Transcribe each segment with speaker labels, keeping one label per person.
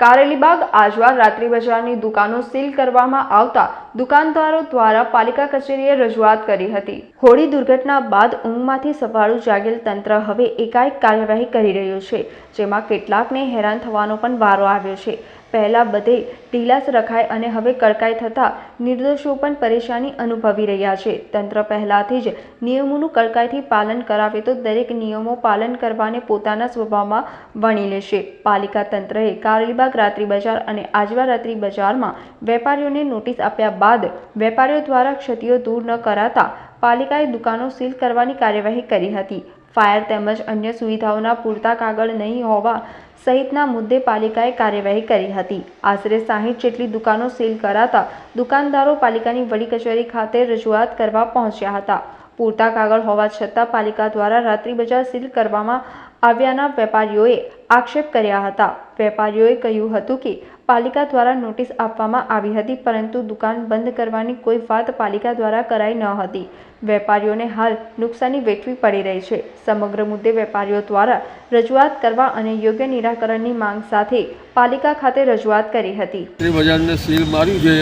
Speaker 1: કારેલીબાગ આજવા રાત્રિ બજારની દુકાનો સીલ કરવામાં આવતા દુકાનદારો દ્વારા પાલિકા કચેરીએ રજૂઆત કરી હતી. હોળી દુર્ઘટના બાદ ઊંઘમાંથી સફાળું જાગેલ તંત્ર હવે એકાએક કાર્યવાહી કરી રહ્યું છે, જેમાં કેટલાકને હેરાન થવાનો પણ વારો આવ્યો છે. પહેલા બધે ઢીલાસ રખાય અને હવે કડકાઈ થતાં નિર્દોષો પણ પરેશાની અનુભવી રહ્યા છે. તંત્ર પહેલાંથી જ નિયમોનું કડકાઈથી પાલન કરાવે તો દરેક નિયમો પાલન કરવાને પોતાના સ્વભાવમાં વણી લેશે. પાલિકા તંત્રએ કારેલીબાગ રાત્રિ બજાર અને આજવા રાત્રિ બજારમાં વેપારીઓને નોટિસ આપ્યા બાદ વેપારીઓ દ્વારા ક્ષતિઓ દૂર ન કરાતા પાલિકાએ દુકાનો સીલ કરવાની કાર્યવાહી કરી હતી. ફાયર તેમજ અન્ય સુવિધાઓના પૂરતા કાગળ નહીં હોવા સહિતના મુદ્દે પાલિકાએ કાર્યવાહી કરી હતી. આશરે સાહીઠ જેટલી દુકાનો સીલ કરાતા દુકાનદારો પાલિકાની વડી કચેરી ખાતે રજૂઆત કરવા પહોંચ્યા હતા. પૂરતા કાગળ હોવા છતાં પાલિકા દ્વારા રાત્રિ બજાર સીલ કરવામાં આવ્યાના વેપારીઓએ આક્ષેપ કર્યા હતા. વેપારીઓએ કહ્યું હતું કે, પાલિકા દ્વારા નોટિસ આપવામાં આવી હતી, પરંતુ દુકાન બંધ કરવાની કોઈ વાત પાલિકા દ્વારા કરાઈ ન હતી. વેપારીઓને હાલ નુકસાની વેઠવી પડી રહી છે. સમગ્ર મુદ્દે વેપારીઓ દ્વારા રજૂઆત કરવા અને યોગ્ય નિરાકરણની માંગ સાથે પાલિકા ખાતે રજૂઆત કરી હતી.
Speaker 2: બજારને સીલ માર્યું છે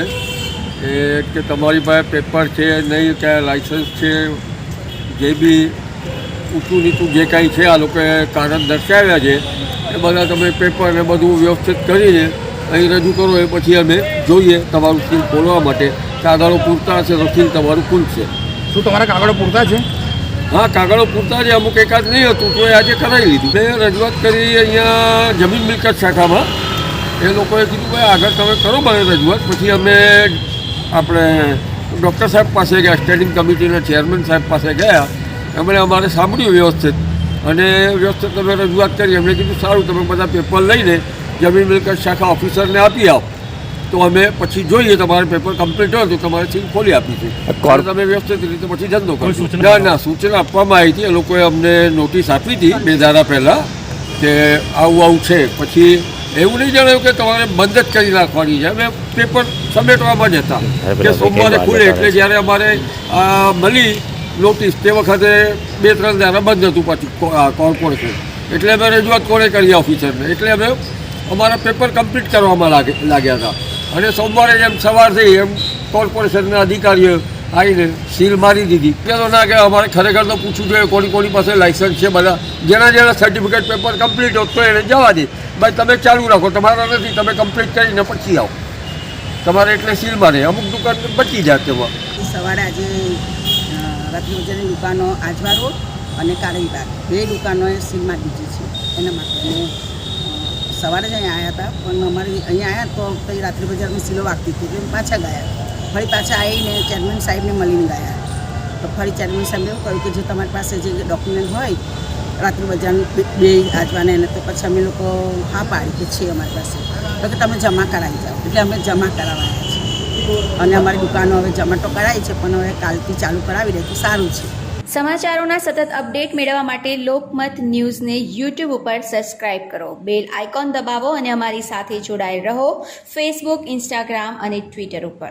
Speaker 2: કે તમારી પાસે પેપર છે નહીં કે લાઇસન્સ છે, જે બી ઊંચું નીચું જે કાંઈ છે આ લોકોએ કારણ દર્શાવ્યા છે એ બધા તમે પેપર ને બધું વ્યવસ્થિત કરીને અહીં રજૂ કરો એ પછી અમે જોઈએ તમારું સીલ ખોલવા માટે. કાગળો પૂરતા હશે તો સીલ તમારું ખુલશે.
Speaker 3: શું તમારા કાગળો પૂરતા છે?
Speaker 2: હા કાગળો પૂરતા છે અમુક એકાદ નહીં હતું તો એ આજે કરાવી લીધું. મેં રજૂઆત કરી અહીંયા જમીન મિલકત શાખામાં. એ લોકોએ કીધું ભાઈ આગળ તમે કરો મને રજૂઆત. પછી અમે આપણે ડૉક્ટર સાહેબ પાસે ગયા સ્ટેન્ડિંગ કમિટીના ચેરમેન સાહેબ પાસે ગયા. એમણે અમારે સાંભળ્યું વ્યવસ્થિત. અને વ્યવસ્થિત તમે રજૂઆત કરી એમણે કીધું સારું તમે બધા પેપર લઈને જમીન મિલકત શાખા ઓફિસરને આપી આવો. તો અમે પછી જોઈએ તમારે પેપર કમ્પ્લીટ હોય તો તમારે સીલ ખોલી આપીશું તમે વ્યવસ્થિત રીતે પછી ધંધો
Speaker 3: કોઈ
Speaker 2: કરશો ના ના સૂચના આપવામાં આવી હતી. એ લોકોએ અમને નોટિસ આપી હતી બે દાડા પહેલાં કે આવું આવું છે. પછી એવું નહીં જણાવ્યું કે તમારે બંધ જ કરી નાખવાની છે. અમે પેપર સમેટવામાં જ હતા કે સોમવારે ખુલે એટલે જ્યારે અમારે મળી નોટિસ તે વખતે બે, ત્રણ દાડા બંધ હતું પાછું કોર્પોરેશન એટલે અમે રજૂઆત કોણે કરી ઓફિસરને એટલે અમે અમારા પેપર કમ્પ્લીટ કરવામાં લાગે, લાગ્યા હતા. અને સોમવારે એમ સવાર થઈ એમ કોર્પોરેશનના અધિકારીઓ આવીને સીલ મારી દીધી. પેલો ના કે અમારે ખરેખર તો પૂછવું જોઈએ કોની કોની પાસે લાઇસન્સ છે બધા. જેના જેના સર્ટિફિકેટ પેપર કમ્પ્લીટ હોત તો એને જવા દે. ભાઈ, તમે ચાલુ રાખો, તમારા નથી, તમે કમ્પ્લીટ કરીને પછી આવો. તમારે એટલે સીલ મારે. અમુક દુકાન બચી જાય તેમાં.
Speaker 4: સવારે આજે અ, રાત્રિ બજારની દુકાનો આજવા રોડ અને કાળીબાગ બે દુકાનોએ સીલમાં દીધી છે. એના માટે અમે સવારે જ અહીંયા આવ્યા હતા. પણ અમારી અહીંયા આવ્યા તો કંઈ રાત્રિ બજારમાં સીલો વાગતી હતી. એટલે પાછા ગયા. ફરી પાછા આવીને ચેરમેન સાહેબને મળીને ગયા. તો ફરી ચેરમેન સાહેબે એવું કહ્યું કે જો તમારી પાસે જે ડોક્યુમેન્ટ હોય રાત્રિ બજારનું બે- આજવાને એને તો પછી અમે લોકો હા પાડી કે છે અમારી પાસે. તો કે તમે જમા કરાવી જાઓ. એટલે અમે જમા કરાવવાના. છે અને અમારી દુકાનો હવે જમાટો કરાવી છે, પણ હવે કાલથી ચાલુ કરાવી દે સારું છે.
Speaker 5: સમાચારોના સતત અપડેટ મેળવવા માટે લોકમત ન્યૂઝને યુટ્યુબ ઉપર સબસ્ક્રાઇબ કરો. બેલ આઇકોન દબાવો અને અમારી સાથે જોડાયેલ રહો. ફેસબુક ઇન્સ્ટાગ્રામ અને ટ્વિટર ઉપર.